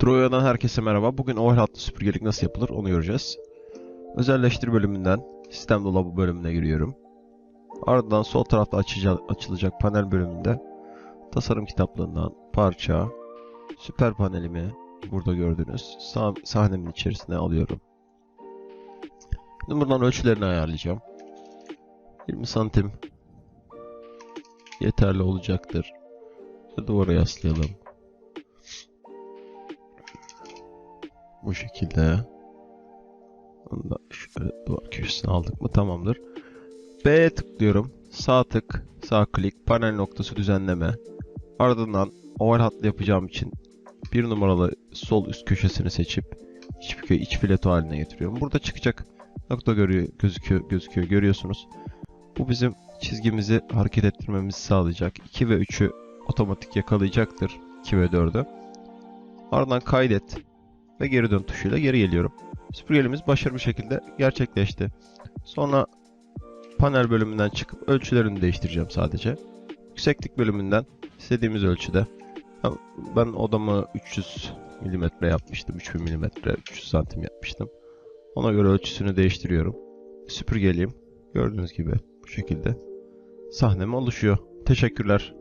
Troya'dan herkese merhaba. Bugün oval hatlı süpürgelik nasıl yapılır onu göreceğiz. Özelleştir bölümünden sistem dolabı bölümüne giriyorum. Ardından sol tarafta açıca- açılacak panel bölümünde tasarım kitaplığından parça, süper panelimi burada gördüğünüz sah- sahnemin içerisine alıyorum. Şimdi buradan ölçülerini ayarlayacağım. 20 santim yeterli olacaktır. Duvara yaslayalım. Bu şekilde. Onu da şöyle duvar köşesine aldık mı tamamdır. B'ye tıklıyorum. Sağ tık, sağ klik, panel noktası düzenleme. Ardından oval hatlı yapacağım için bir numaralı sol üst köşesini seçip iç, iç fileto haline getiriyorum. Burada çıkacak nokta görüyor, gözüküyor, gözüküyor görüyorsunuz. Bu bizim çizgimizi hareket ettirmemizi sağlayacak. 2 ve 3'ü otomatik yakalayacaktır. 2 ve 4'ü. Ardından kaydet ve geri dön tuşuyla geri geliyorum. Süpürgelimiz başarılı şekilde gerçekleşti. Sonra panel bölümünden çıkıp ölçülerini değiştireceğim sadece. Yükseklik bölümünden istediğimiz ölçüde. Ben odamı 300 mm yapmıştım. 3000 mm, 300 santim yapmıştım. Ona göre ölçüsünü değiştiriyorum. Süpürgeliyim. Gördüğünüz gibi bu şekilde sahnem oluşuyor. Teşekkürler.